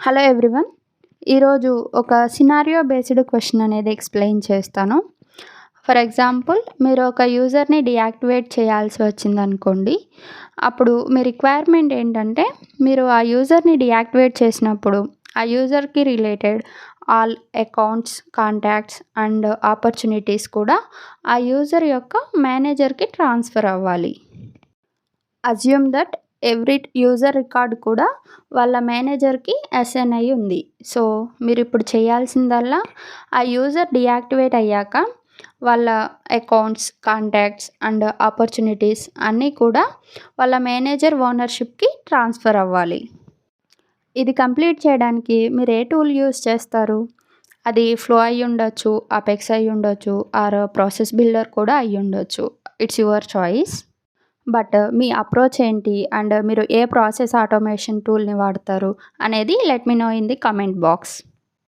Hello everyone. ఈరోజు ఒక scenario based question అనేది ఎక్స్ప్లెయిన్ చేస్తాను. ఫర్ ఎగ్జాంపుల్ మీరు ఒక యూజర్ని డియాక్టివేట్ చేయాల్సి వచ్చిందనుకోండి. అప్పుడు మీ రిక్వైర్మెంట్ ఏంటంటే మీరు ఆ యూజర్ని డియాక్టివేట్ చేసినప్పుడు ఆ యూజర్కి related all accounts contacts and opportunities కూడా ఆ యూజర్ యొక్క మేనేజర్కి ట్రాన్స్ఫర్ అవ్వాలి. Assume that every user record కూడా వాళ్ళ మేనేజర్కి అసైన్ అయి ఉంది. సో మీరు ఇప్పుడు చేయాల్సిందల్లా ఆ యూజర్ డియాక్టివేట్ అయ్యాక వాళ్ళ అకౌంట్స్ కాంటాక్ట్స్ అండ్ ఆపర్చునిటీస్ అన్నీ కూడా వాళ్ళ మేనేజర్ ఓనర్షిప్కి ట్రాన్స్ఫర్ అవ్వాలి. ఇది కంప్లీట్ చేయడానికి మీరు ఏ టూల్ యూస్ చేస్తారు? అది ఫ్లో అయి ఉండొచ్చు అపెక్స్ అయి ఉండొచ్చు ఆర్ ప్రాసెస్ బిల్డర్ కూడా అయి ఉండొచ్చు. It's your choice. బట్ మీ అప్రోచ్ ఏంటి? అండ్ మీరు ఏ ప్రాసెస్ ఆటోమేషన్ టూల్ని వాడతారు? అనేది let me know in the comment box